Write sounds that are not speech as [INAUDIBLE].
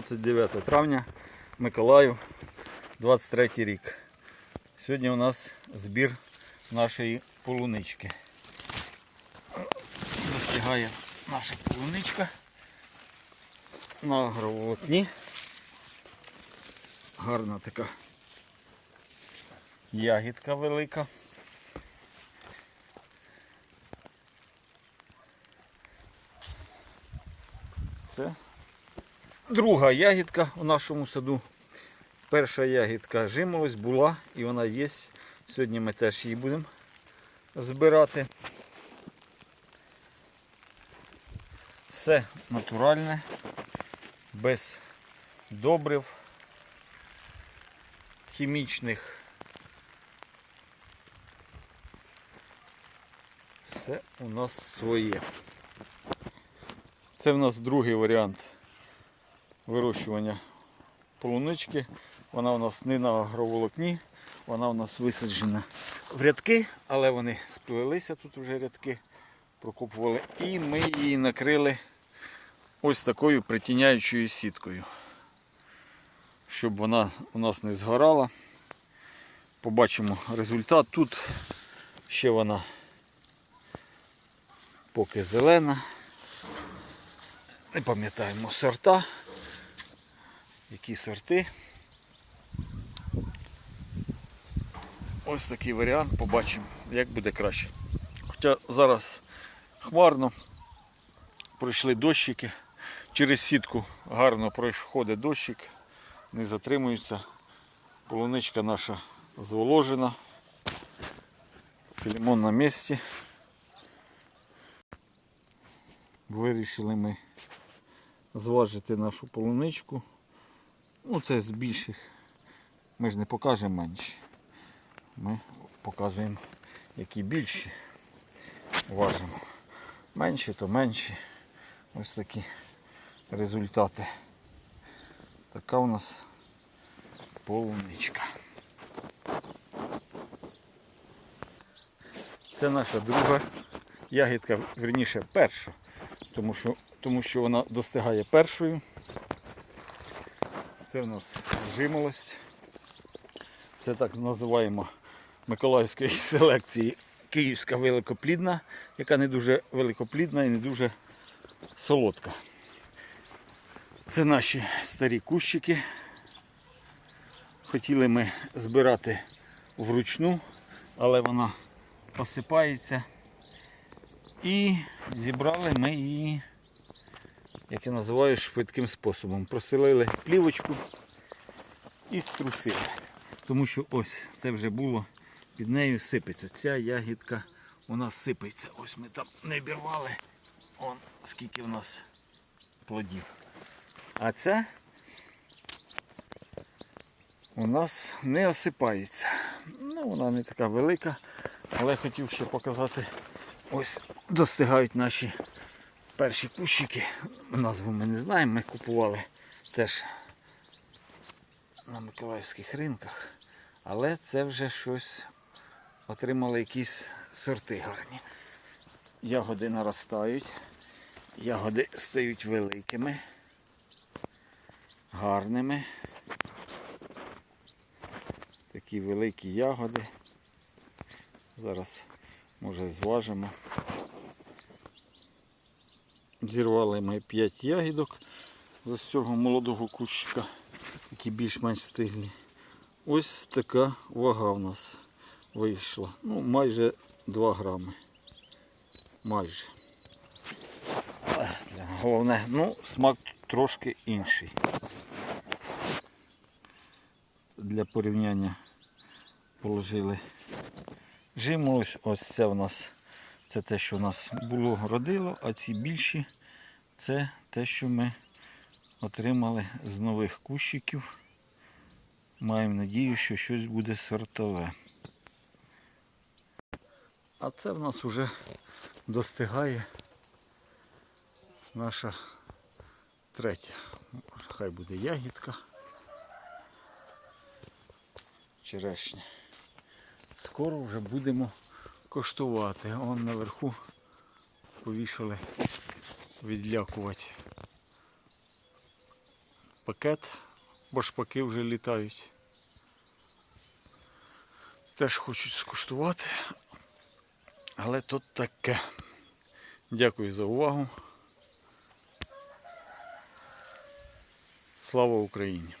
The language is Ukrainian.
29 травня, Миколаїв, 23 рік. Сьогодні у нас збір нашої полунички. Достигає наша полуничка на агроволокні. Гарна така ягідка велика. Це друга ягідка у нашому саду. Перша ягідка жимолось була і вона є. Сьогодні ми теж її будемо збирати. Все натуральне, без добрив, хімічних. Все у нас своє. Це в нас другий варіант вирощування полунички. Вона у нас не на агроволокні, вона у нас висаджена в рядки, але вони сплелися тут вже рядки, прокопували. І ми її накрили ось такою притіняючою сіткою. Щоб вона у нас не згорала. Побачимо результат. Тут ще вона поки зелена. Не пам'ятаємо сорта. Які сорти. Ось такий варіант, побачимо, як буде краще. Хоча зараз хмарно, пройшли дощики, через сітку гарно проходить дощик, не затримується. Полуничка наша зволожена. Філімон на місці. Вирішили ми зважити нашу полуничку. Ну це з більших. Ми ж не покажемо менші. Ми показуємо які більші важимо. Менші то менші. Ось такі результати. Така у нас полуничка. Це наша друга ягідка, верніше перша, тому що, тому що вона достигає першою. Це в нас жимолость. Це так називаємо Миколаївської [LAUGHS] селекції Київська великоплідна, яка не дуже великоплідна і не дуже солодка. Це наші старі кущики. Хотіли ми збирати вручну, але вона посипається. І зібрали ми її, як я називаю, швидким способом. Просилили плівочку і струсили. Тому що ось це вже було під нею сипеться. Ця ягідка у нас сипеться. Ось ми там не обірвали. Он скільки в нас плодів. А ця у нас не осипається. Ну, вона не така велика, але хотів ще показати. Ось достигають наші перші кущики. Назву ми не знаємо, ми купували теж на Миколаївських ринках. Але це вже щось отримали якісь сорти гарні. Ягоди наростають, ягоди стають великими, гарними. Такі великі ягоди. Зараз може зважимо. Зірвали ми 5 ягідок з цього молодого кущика, які більш-менш стиглі. Ось така вага в нас вийшла. Ну, майже 2 грами. Майже. Головне, ну, смак трошки інший. Для порівняння положили жимолось. Ось це у нас це те, що у нас було родило, а ці більші це те, що ми отримали з нових кущиків. Маємо надію, що щось буде сортове. А це в нас вже достигає наша третя. Хай буде ягідка. Черешня. Скоро вже будемо коштувати. Он наверху повішали відлякувати пакет, бо шпаки вже літають. Теж хочуть скуштувати. Але тут таке. Дякую за увагу. Слава Україні!